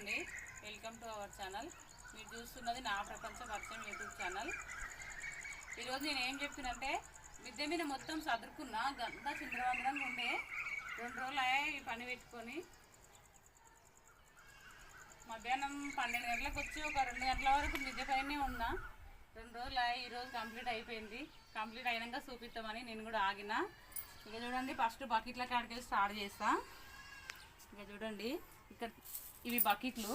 అండి. Welcome to our channel మీరు చూస్తున్నది నా ప్రపంచ పరిచయం యూట్యూబ్ ఛానల్ ఈరోజు నేను ఏం చెప్తున్నంటే మిద్దె మీద మొత్తం సదురుకున్నా గంతా చింద్రవందరంగా ఉండే రెండు రోజులు అయ్యాయి ఈ పని పెట్టుకొని మధ్యాహ్నం పన్నెండు గంటలకు వచ్చి ఒక రెండు గంటల వరకు మిద్దె పైనే ఉన్నా. రెండు రోజులు అయ్యాయి ఈరోజు కంప్లీట్ అయిపోయింది. కంప్లీట్ అయినాక చూపిస్తామని నేను కూడా ఆగిన. ఇక చూడండి ఫస్ట్ బకెట్ల కాడికి స్టార్ట్ చేస్తా. ఇక చూడండి ఇక్కడ ఇవి బకెట్లు.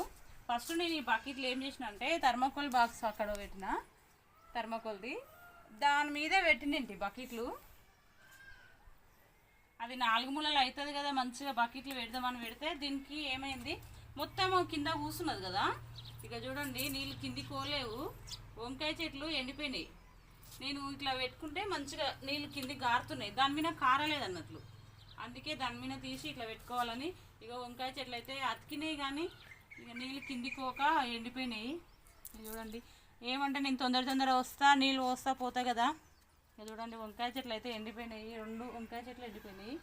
ఫస్ట్ నేను ఈ బకెట్లు ఏం చేసిన అంటే థర్మాకోల్ బాక్స్ అక్కడ పెట్టిన థర్మాకోల్ది. దాని మీదే పెట్టినండి బకెట్లు? అది నాలుగు మూలలు అవుతుంది కదా మంచిగా బకెట్లు పెడదామని పెడితే దీనికి ఏమైంది? మొత్తం కింద కూసున్నది కదా. ఇక చూడండి నీళ్ళు కింది కోలేవు వంకాయ చెట్లు ఎండిపోయినాయి. నేను ఇట్లా పెట్టుకుంటే మంచిగా నీళ్ళు కింది గారుతున్నాయి. దాని మీద కారలేదు అన్నట్లు అందుకే దాని మీద తీసి ఇట్లా పెట్టుకోవాలని ఇక వంకాయ చెట్లు అయితే అతికినాయి కానీ ఇక నీళ్ళు కిందికి పోక ఎండిపోయినాయి. చూడండి ఏమంటే నేను తొందర తొందర వస్తా నీళ్ళు వస్తా పోతా కదా. చూడండి వంకాయ చెట్లు అయితే ఎండిపోయినాయి రెండు వంకాయ చెట్లు ఎండిపోయినాయి.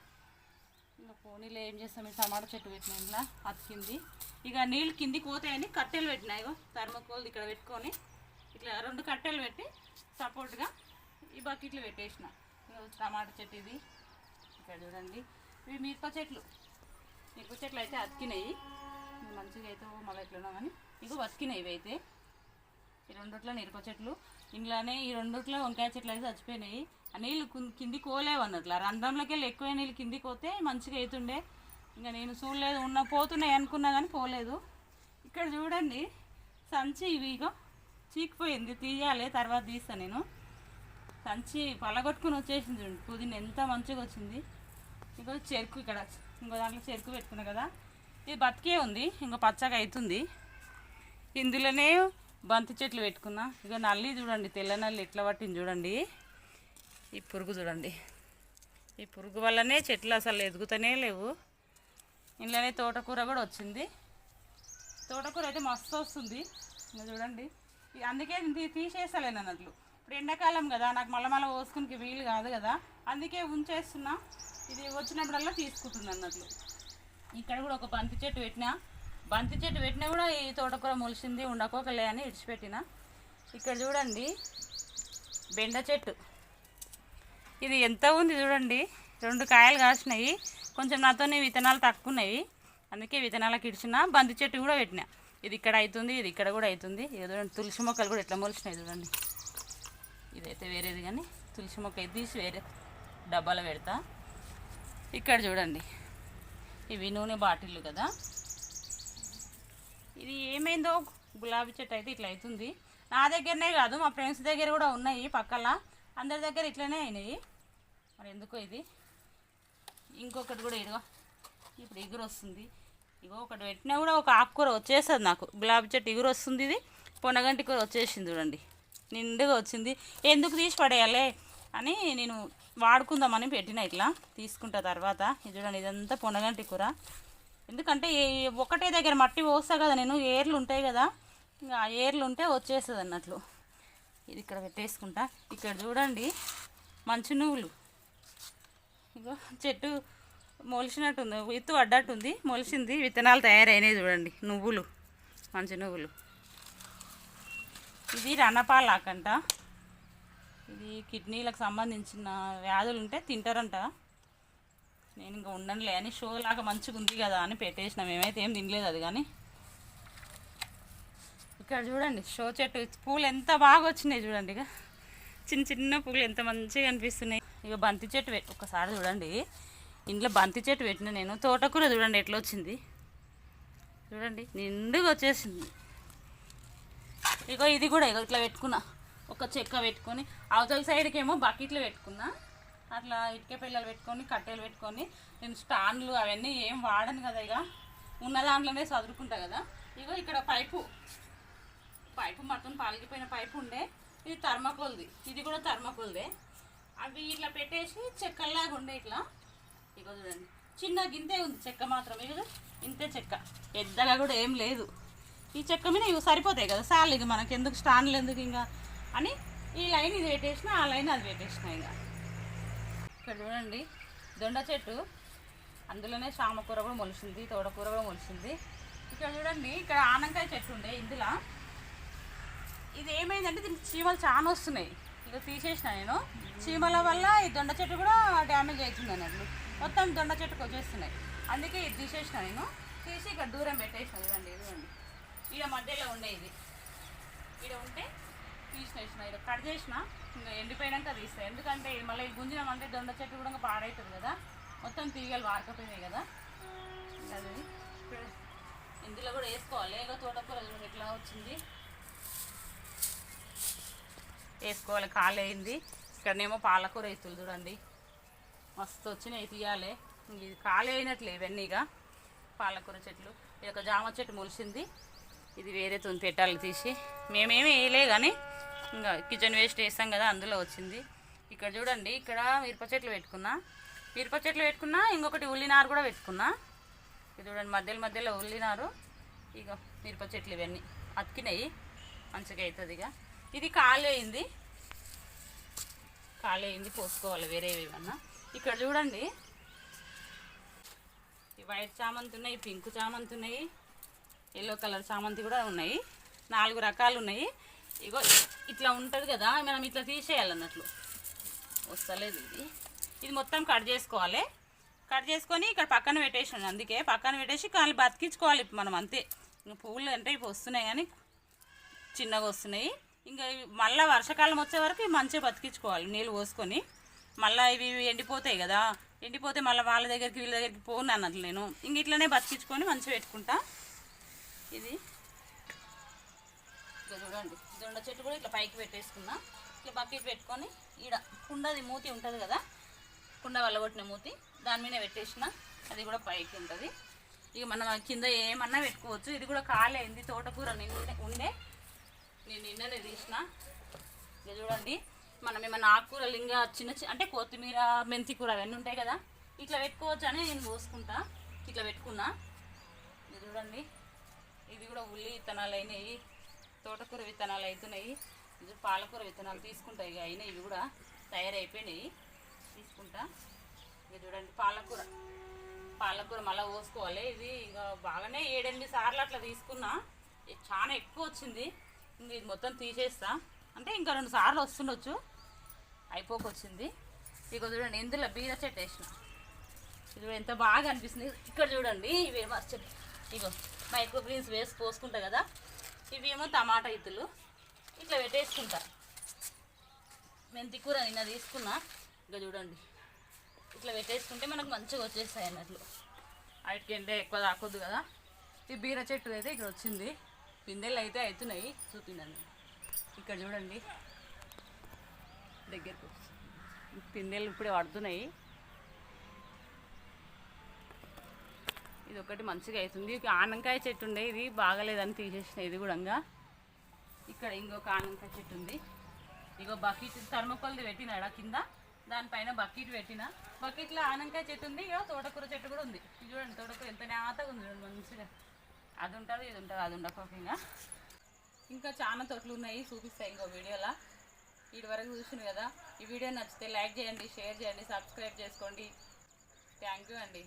ఇంకా పోనీలో ఏం చేస్తాం? ఈ టమాటా చెట్టు పెట్టిన ఇంట్లో అతికింది. ఇక నీళ్ళు కిందికి పోతాయని కట్టెలు పెట్టినా ఇగో థర్మకోల్ ఇక్కడ పెట్టుకొని. ఇట్లా రెండు కట్టెలు పెట్టి సపోర్ట్గా ఈ బకెట్లు పెట్టేసిన. టమాటో టమాటా చెట్టు ఇది. ఇక్కడ చూడండి ఇవి మిరప చెట్లు. మిరప చెట్లు అయితే అతికినాయి మంచిగా అయితే మళ్ళీ ఎట్లనో కానీ ఇగో బతికినాయి ఇవి అయితే ఈ రెండుట్లో మిరప చెట్లు ఇంట్లోనే ఈ రెండుట్లో వంకాయ చెట్లు అయితే చచ్చిపోయినాయి. ఆ నీళ్ళు కిందికి పోలేవు అన్నట్లు. ఆ రంధ్రంలోకి వెళ్ళి ఎక్కువ నీళ్ళు కిందికి పోతే మంచిగా అవుతుండే ఇంకా నేను చూడలేదు. ఉన్న పోతున్నాయి అనుకున్నా కానీ పోలేదు. ఇక్కడ చూడండి. సంచి ఇవి ఇగో. చీకిపోయింది తీయాలి. తర్వాత తీస్తా నేను. సంచి పలగొట్టుకుని వచ్చేసింది చూడండి పుదీనా ఎంత మంచిగా వచ్చింది. ఇంకో చెరుకు ఇక్కడ. ఇంకో దాంట్లో చెరుకు పెట్టుకున్నా కదా. ఇది బతికే ఉంది ఇంకో పచ్చగా అవుతుంది ఇందులోనే బంతి చెట్లు పెట్టుకున్నా. ఇక నల్లి చూడండి తెల్ల నల్లి ఎట్లా పట్టింది చూడండి. ఈ పురుగు చూడండి. ఈ పురుగు వల్లనే చెట్లు అసలు ఎదుగుతూనే లేవు. ఇంట్లోనే తోటకూర కూడా వచ్చింది. తోటకూర అయితే మస్తు వస్తుంది. ఇంకా చూడండి. ఇక అందుకే తీ తీసేస్తలేను అన్నట్లు. ఇప్పుడు ఎండాకాలం కదా నాకు మళ్ళీ మళ్ళీ పోసుకునికి వీలు కాదు కదా. అందుకే ఉంచేస్తున్నా. ఇది వచ్చినప్పుడల్లా తీసుకుంటుంది అన్నట్లు. ఇక్కడ కూడా ఒక బంతి చెట్టు పెట్టినా. బంతి చెట్టు పెట్టినా కూడా ఈ తోటకూర మొలిసింది ఉండకోకలే అని ఇడిచిపెట్టిన. ఇక్కడ చూడండి బెండ చెట్టు. ఇది ఎంత ఉంది చూడండి రెండు కాయలు కాసినాయి. కొంచెం నాతోనే విత్తనాలు తక్కువ ఉన్నాయి అందుకే విత్తనాలకు ఇడిచిన. బంతి చెట్టు కూడా పెట్టిన. ఇది ఇక్కడ అవుతుంది ఇది ఇక్కడ కూడా అవుతుంది ఏదో చూడండి తులసి మొక్కలు కూడా ఎట్లా మొలిచినాయి చూడండి. ఇదైతే వేరేది కానీ తులసి మొక్క అయితే తీసి వేరే డబ్బాలో పెడతా. ఇక్కడ చూడండి. ఇవి నూనె బాటిళ్ళు కదా. ఇది ఏమైందో గులాబీ చెట్టు అయితే ఇట్లా అవుతుంది. నా దగ్గరనే కాదు మా ఫ్రెండ్స్ దగ్గర కూడా ఉన్నాయి పక్కల. అందరి దగ్గర ఇట్లనే అయినాయి. మరి ఎందుకో ఇది? ఇంకొకటి కూడా ఇదిగో ఇప్పుడు ఎగురు వస్తుంది. ఇగో ఒకటి పెట్టినా కూడా ఒక ఆకుకూర వచ్చేస్తుంది నాకు. గులాబీ చెట్టు ఎగురు వస్తుంది ఇది. పొనగంటి కూర వచ్చేసింది చూడండి. నిండుగా వచ్చింది. ఎందుకు తీసి పడేయాలి అని నేను వాడుకుందామని పెట్టిన ఇట్లా. తీసుకుంటా తర్వాత. ఇది చూడండి ఇదంతా పొనగంటి కూర. ఎందుకంటే ఒకటే దగ్గర మట్టి పోస్తా కదా నేను ఏర్లు ఉంటాయి కదా ఇంకా ఆ ఏర్లు ఉంటే వచ్చేస్తుంది అన్నట్లు. ఇది ఇక్కడ పెట్టేసుకుంటా. ఇక్కడ చూడండి మంచి నువ్వులు. ఇగో చెట్టు మొలిచినట్టుంది విత్తు పడ్డట్టుంది మొలిచింది విత్తనాలు తయారైనాయి చూడండి నువ్వులు మంచి నువ్వులు. ఇది రణపాలాకంట. ఇది కిడ్నీలకు సంబంధించిన వ్యాధులు ఉంటే తింటారంట. నేను ఇంకా ఉండనులే అని షో లాగా మంచిగా ఉంది కదా అని పెట్టేసిన. మేమైతే ఏం తినలేదు అది కానీ. ఇక్కడ చూడండి షో చెట్టు. పూలు ఎంత బాగా వచ్చినాయి చూడండి ఇక. చిన్న చిన్న పూలు ఎంత మంచిగా అనిపిస్తున్నాయి. ఇక బంతి చెట్టు ఒకసారి చూడండి. ఇంట్లో బంతి చెట్టు పెట్టిన నేను. తోటకూర చూడండి ఎట్లా వచ్చింది. చూడండి నిండుగా వచ్చేసింది. ఇగో ఇది కూడా ఇగో ఇట్లా పెట్టుకున్నా. ఒక చెక్క పెట్టుకొని అవతల సైడ్కి ఏమో బకెట్లు పెట్టుకున్నా. అట్లా ఇటుక పిల్లలు పెట్టుకొని కట్టెలు పెట్టుకొని నేను స్టాండ్లు అవన్నీ ఏం వాడను కదా ఇక. ఉన్న దాంట్లోనే చదువుకుంటా కదా. ఇగో ఇక్కడ పైపు. పైపు మొత్తం పాలిగిపోయిన పైపు ఉండే. ఇది థర్మాకోల్ది. ఇది కూడా థర్మాకోల్దే. అవి ఇట్లా పెట్టేసి చెక్కల్లాగా ఉండే ఇట్లా. ఇగో చూడండి. చిన్న గింతే ఉంది చెక్క మాత్రం ఇగో ఇంతే చెక్క. పెద్దగా కూడా ఏం లేదు. ఈ చెక్క మీద ఇవి సరిపోతాయి కదా సార్లు ఇక మనకి ఎందుకు స్టాండ్లు ఎందుకు ఇంకా? అని ఈ లైన్ ఇది పెట్టేసిన ఆ లైన్ అది పెట్టేసిన ఇంకా. ఇక్కడ చూడండి దొండ చెట్టు. అందులోనే చామకూర కూడా మొలిసింది తోటకూర కూడా మొలిసింది. ఇక్కడ చూడండి ఇక్కడ ఆనంకాయ చెట్టు ఉండే ఇందులో. ఇది ఏమైందంటే దీనికి చీమలు చాలా వస్తున్నాయి. ఇక తీసేసిన నేను. చీమల వల్ల ఈ దొండ చెట్టు కూడా డ్యామేజ్ అవుతుంది అన్నట్లు. మొత్తం దొండ చెట్టుకు వచ్చేస్తున్నాయి. అందుకే ఇది తీసేసిన నేను. తీసి ఇక్కడ దూరం పెట్టేసిన చూడండి ఇదిగోండి ఈడ మధ్యలో ఉండే ఇది. ఈడ ఉంటే తీసేసిన ఇది కట్ చేసిన ఇంకా ఎండిపోయాక తీస్తాయి ఎందుకంటే ఇది మళ్ళీ ఇది గుంజినామంటే దొండ చెట్టు కూడా ఇంకా పాడవుతుంది కదా. మొత్తం తీగలు వారకపోయినాయి కదా. అది ఇప్పుడు ఇందులో కూడా వేసుకోవాలి. ఏదో తోటకూర ఎట్లా వచ్చింది. వేసుకోవాలి. కాలు అయింది ఇక్కడనేమో పాలకూర ఎత్తులు చూడండి. మస్తు వచ్చినాయి తీయాలి. ఇది కాలు అయినట్లే ఇవన్నీగా పాలకూర చెట్లు. ఇది ఒక జామ చెట్టు మొలిసింది. ఇది వేరే తుని పెట్టాలి తీసి. మేమేమి వేయలే కానీ ఇంకా కిచెన్ వేస్ట్ వేస్తాం కదా అందులో వచ్చింది. ఇక్కడ చూడండి ఇక్కడ మిరప చెట్లు పెట్టుకున్నా. మిరప చెట్లు పెట్టుకున్నా ఇంకొకటి ఉల్లినారు కూడా పెట్టుకున్నా. ఇది చూడండి మధ్యలో మధ్యలో ఉల్లినారు. ఇక మిరప చెట్లు ఇవన్నీ. అతికినాయి. మంచిగా అవుతుంది ఇక ఇది ఖాళీ అయింది. ఖాళీ అయింది పోసుకోవాలి వేరేవి ఏమన్నా. ఇక్కడ చూడండి. ఈ వైట్ చామంతి ఉన్నాయి పింక్ చామంతి ఉన్నాయి. ఎల్లో కలర్ చామంతి కూడా ఉన్నాయి. నాలుగు రకాలు ఉన్నాయి. ఇగో ఇట్లా ఉంటుంది కదా మనం ఇట్లా తీసేయాలన్నట్లు. వస్తలేదు ఇది. ఇది మొత్తం కట్ చేసుకోవాలి. కట్ చేసుకొని ఇక్కడ పక్కన పెట్టేసాను అందుకే పక్కన పెట్టేసి కాళ్ళు బతికించుకోవాలి. మనం అంతే. ఇంకా పువ్వులు అంటే ఇప్పుడు వస్తున్నాయి కానీ చిన్నగా వస్తున్నాయి. ఇంకా మళ్ళీ వర్షాకాలం వచ్చే వరకు మంచిగా బతికించుకోవాలి నీళ్ళు పోసుకొని. మళ్ళీ ఇవి ఇవి ఎండిపోతాయి కదా ఎండిపోతే మళ్ళీ వాళ్ళ దగ్గరికి వీళ్ళ దగ్గరికి పోను అన్నట్లు నేను. ఇంక ఇట్లనే బతికించుకొని మంచిగా పెట్టుకుంటా. ఇది. ఇక చూడండి. దొండ చెట్టు కూడా ఇట్లా పైకి పెట్టేసుకున్నా. ఇట్లా బకెట్ పెట్టుకొని ఈడ కుండది మూతి ఉంటుంది కదా? కుండ వల్లగొట్టిన మూతి. దాని మీద పెట్టేసిన. అది కూడా పైకి ఉంటుంది. ఇక మనం కింద ఏమన్నా పెట్టుకోవచ్చు. ఇది కూడా ఖాళీ అయింది తోటకూర నిన్న ఉండే. నేను నిన్ననే తీసిన. ఇక చూడండి. మనం ఏమైనా ఆకుకూరలు ఇంకా చిన్న చిన్న అంటే కొత్తిమీర మెంతి కూర అవన్నీ ఉంటాయి కదా? ఇట్లా పెట్టుకోవచ్చు అని నేను పోసుకుంటా. ఇట్లా పెట్టుకున్నా. ఇది చూడండి. ఇది కూడా ఉల్లి విత్తనాలు అయినాయి తోటకూర విత్తనాలు అవుతున్నాయి ఇది పాలకూర విత్తనాలు తీసుకుంటాయి ఇక అయినాయి ఇవి కూడా తయారైపోయినాయి. తీసుకుంటా. ఇక చూడండి పాలకూర. పాలకూర మళ్ళీ పోసుకోవాలి. ఇది ఇంకా బాగానే ఏడెనిమిది సార్లు అట్లా తీసుకున్నా. చాలా ఎక్కువ వచ్చింది. ఇంక ఇది మొత్తం తీసేస్తా. అంటే ఇంకా రెండు సార్లు వస్తుండొచ్చు. అయిపోకొచ్చింది. ఇక చూడండి ఇందులో బీర చెట్టు వేసిన. ఇది ఎంత బాగా అనిపిస్తుంది. ఇక్కడ చూడండి. ఇవి చెట్టు. ఇగో మైక్రో గ్రీన్స్ వేసి పోసుకుంటా కదా ఇవి ఏమో టమాటా ఇతులు ఇట్లా పెట్టేసుకుంటా. మెంతి కూర నిన్న తీసుకున్నా. ఇక చూడండి. ఇట్లా పెట్టేసుకుంటే మనకు మంచిగా వచ్చేస్తాయి అన్నట్లు. వాటికి ఎండ ఎక్కువ తాకొద్దు కదా. ఈ బీర చెట్టు అయితే ఇక్కడ వచ్చింది. పిందెలు అయితే అవుతున్నాయి. చూపిందండి ఇక్కడ చూడండి. దగ్గరకు పిందెలు ఇప్పుడే పడుతున్నాయి. ఇది ఒకటి మంచిగా అవుతుంది. ఆనంకాయ చెట్టు ఉండే ఇది బాగలేదని తీసేసిన ఇది కూడా ఇక్కడ ఇంకొక ఆనంకాయ చెట్టు ఉంది. ఇగో బకెట్ థర్మకోల్ది పెట్టినాడా కింద. దానిపైన బకెట్ పెట్టిన. బకెట్లో ఆనంకాయ చెట్టు ఉంది ఇక తోటకూర చెట్టు కూడా ఉంది. ఇది చూడండి తోటకూర ఎంత నేతగా ఉంది చూడండి మంచిగా. అది ఉంటుంది ఇది ఉంటుంది అది ఉండకపోయినా ఇంకా. చాలా తోటలు ఉన్నాయి చూపిస్తాయి ఇంకో వీడియోలో. ఇటు వరకు చూసిన కదా. ఈ వీడియో నచ్చితే లైక్ చేయండి షేర్ చేయండి సబ్స్క్రైబ్ చేసుకోండి. థ్యాంక్ యూ అండి.